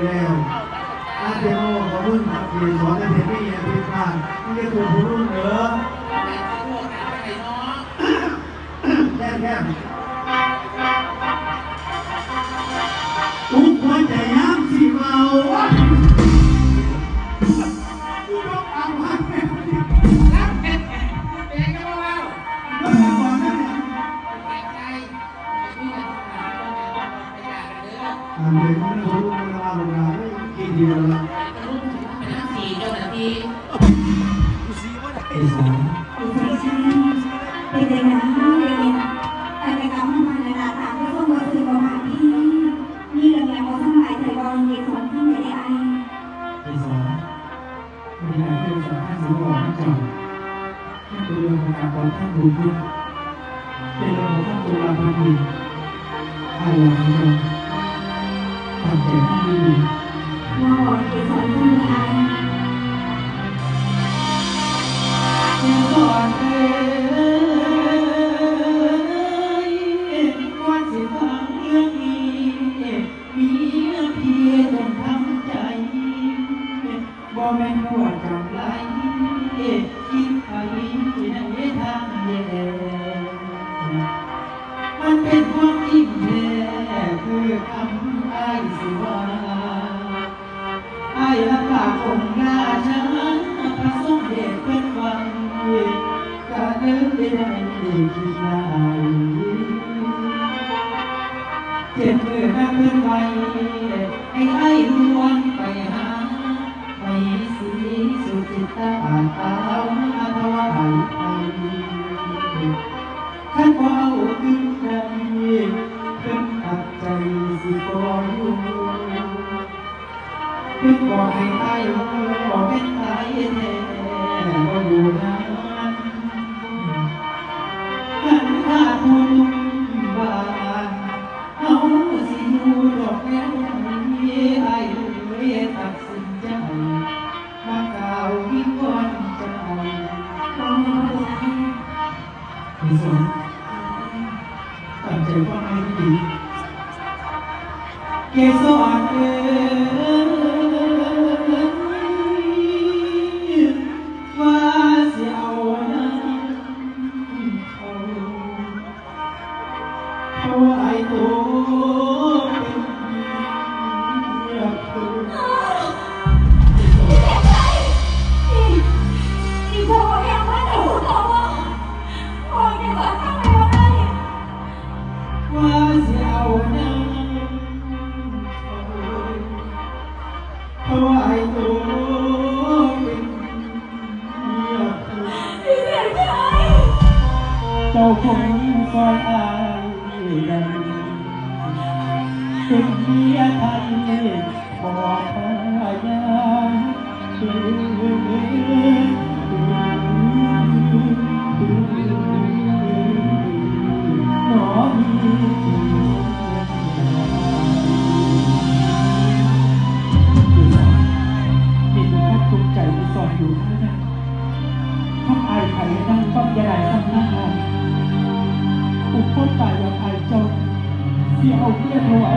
แล้วอาเดโมขอบคุณครับที่สอนให้เพลง Thank you. ได้คิดได้เจ็บมือนักเพื่อนไว้ให้ไอ้ดวงไปหาไปสีสุจิตตาตาวมาตวาไปขั้นเบาขึ้นใจเพิ่นตัดใจสิบ่อยู่เพิ่นบอกให้ตายบอกเป็นตายแน่บ่อยู่นะ Yes, so I can. เจ้าคงซอยอายดังเป็นเมียทันอพยาคือ ที่เอาเกี้ยถวาย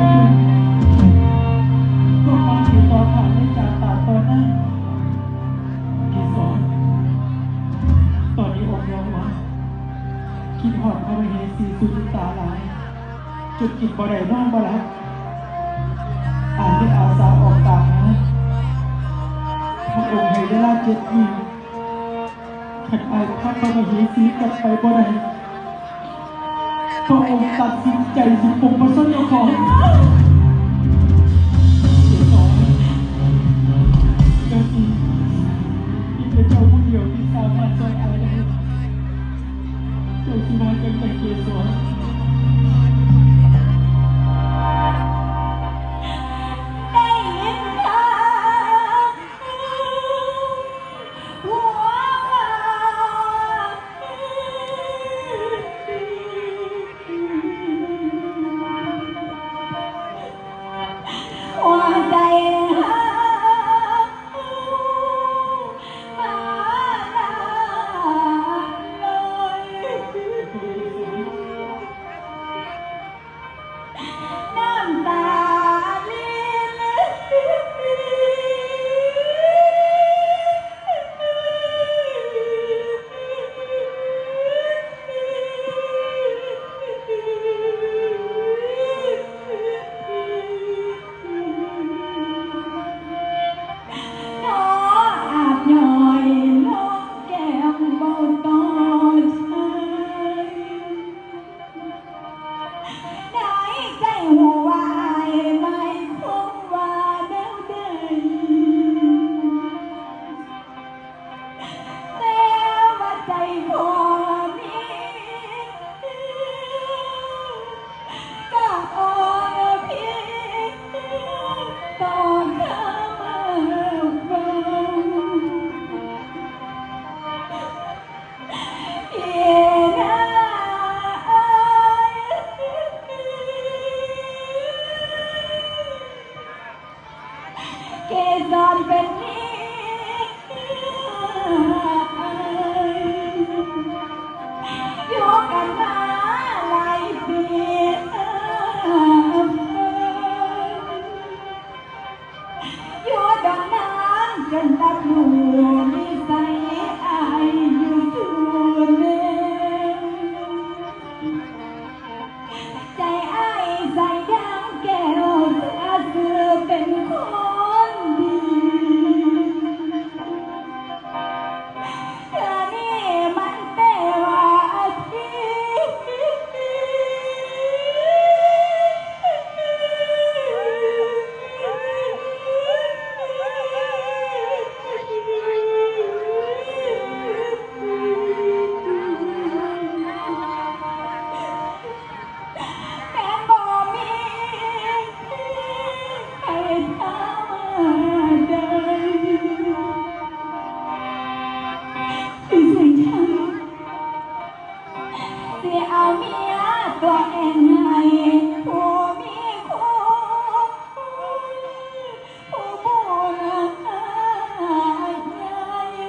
พวกมันคือตอผ่านไม่จากตาตอนหน้าเกศรตอนนี้อกยองมาคิดหอดพระมเหสีสุจิตาลาย จุดจิตบ่ได้นอนบ่ลัอ่านได้อาสาออกตากนะพระองค์ให้เวลาเจ็ดวีขัดอายพระมเสีกับไปบ่ได้ พระองค์ตัดสินใจถึงผมพระสนของ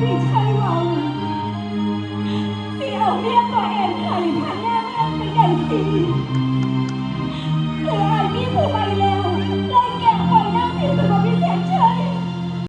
ที่ใช่เราที่เอาเรียกตัวเองไทยพันแน่แน่ไปอย่างดี